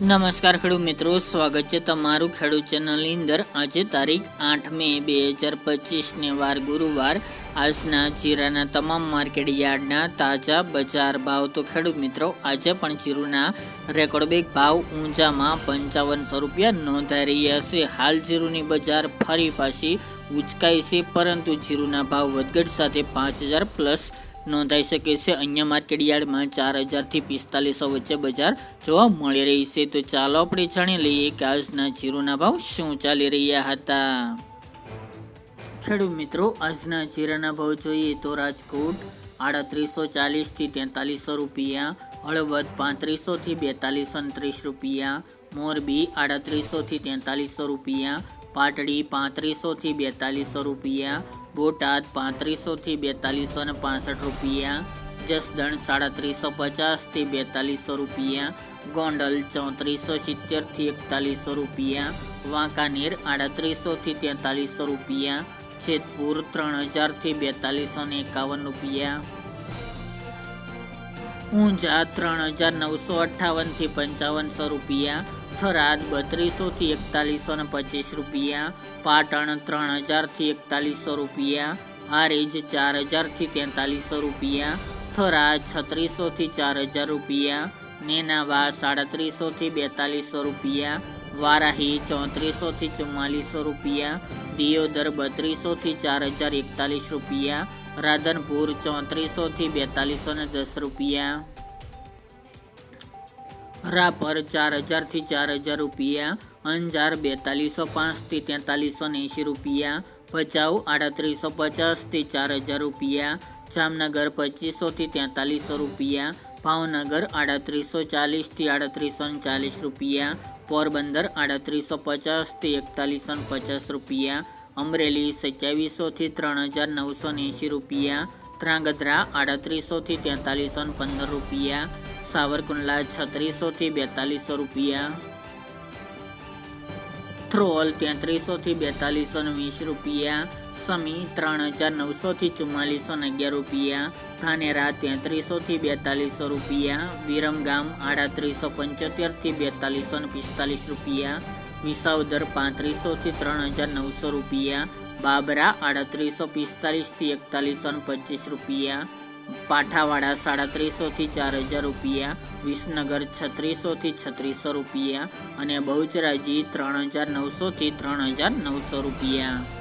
નમસ્કાર ખેડૂત મિત્રો, સ્વાગત છે તમારું ખેડૂત ચેનલની અંદર. આજે તારીખ આઠ મે બે હજાર પચીસને વાર ગુરુવાર. આજના જીરાના તમામ માર્કેટ યાર્ડના તાજા બજાર ભાવ. તો ખેડૂત મિત્રો, આજે પણ જીરુના રેકોર્ડ બેક ભાવ ઊંચામાં પંચાવનસો રૂપિયા નોંધાઈ રહ્યા છે. હાલ જીરુની બજાર ફરી પાછી ઉચકાઈ છે, પરંતુ જીરુના ભાવ વધઘટ સાથે પાંચ હજાર પ્લસ નોંધાઈ શકે છે. અન્ય માર્કેટ યાર્ડમાં ચાર હજારથી પિસ્તાલીસો વચ્ચે બજાર જોવા મળી રહી છે. તો ચાલો આપણે જાણી લઈએ કે આજના જીરોના ભાવ શું ચાલી રહ્યા હતા. ખેડૂત મિત્રો, આજના જીરાના ભાવ જોઈએ તો રાજકોટ આડત્રીસો ચાલીસથી તેતાલીસો રૂપિયા, હળવદ પાંત્રીસોથી બેતાલીસો ત્રીસ રૂપિયા, મોરબી આડત્રીસોથી તેતાલીસો રૂપિયા, પાટડી પાંત્રીસોથી બેતાલીસો રૂપિયા બોટાદ પાંત્રીસોથી બેતાલીસો ને પાસઠ રૂપિયા, જસદણ સાડત્રીસો પચાસથી બેતાલીસો રૂપિયા, ગોંડલ ચોત્રીસો સિત્તેરથી એકતાલીસો રૂપિયા, વાંકાનેર આડત્રીસોથી તેતાલીસો રૂપિયા, જેતપુર ત્રણ હજારથી બેતાલીસો ને એકાવન રૂપિયા. ઊંઝા ત્રણ હજાર નવસો અઠ્ઠાવનથી પંચાવનસો રૂપિયા, થરાદ બત્રીસોથી એકતાલીસો ને પચીસ રૂપિયા, પાટણ ત્રણ હજારથી એકતાલીસો રૂપિયા, હારીજ ચાર હજારથી તેતાલીસો રૂપિયા થરા છત્રીસોથી ચાર હજાર રૂપિયા, નેનાવા સાડત્રીસોથી બેતાલીસો રૂપિયા, વારાહી ચોત્રીસોથી ચુમ્માલીસો રૂપિયા, દિયોદર બત્રીસોથી ચાર હજાર એકતાલીસ રૂપિયા રાધનપુર ચોત્રીસોથી બેતાલીસો ને દસ રૂપિયા. રાપર ચાર હજારથી ચાર હજાર રૂપિયા. અંજાર બેતાલીસો પાંચથી તેતાલીસો ને એંશી રૂપિયા. ભચાઉ આડત્રીસો પચાસથી ચાર હજાર રૂપિયા. જામનગર પચીસોથી તેતાલીસો રૂપિયા. ભાવનગર આડત્રીસો ચાલીસથી આડત્રીસો ને ચાલીસ રૂપિયા. પોરબંદર આડત્રીસો પચાસથી એકતાલીસો ને પચાસ રૂપિયા. અમરેલી સત્યાવીસોથી ત્રણ હજાર નવસો એંશી રૂપિયા, ધ્રાંગધ્રા આડત્રીસોથી તેતાલીસો પંદર રૂપિયા, સાવરકુંડલા છત્રીસોથી બેતાલીસો રૂપિયા. થ્રોલ તેત્રીસોથી બેતાલીસો વીસ રૂપિયા, સમી ત્રણ હજાર નવસોથી ચુમ્માલીસો અગિયાર રૂપિયા, ધાનેરા તેત્રીસોથી બેતાલીસો રૂપિયા, વિરમગામ આડત્રીસો પંચોતેરથી બેતાલીસો પિસ્તાલીસ રૂપિયા વિસાવદર પાંત્રીસોથી ત્રણ હજાર નવસો રૂપિયા, બાબરા આડત્રીસો પિસ્તાલીસથી એકતાલીસો પચીસ રૂપિયા, પાઠાવાડા સાડત્રીસોથી ચાર હજાર રૂપિયા, વિસનગર છત્રીસોથી છત્રીસો રૂપિયા અને બહુચરાજી ત્રણ હજાર નવસોથી ત્રણ હજાર નવસો રૂપિયા.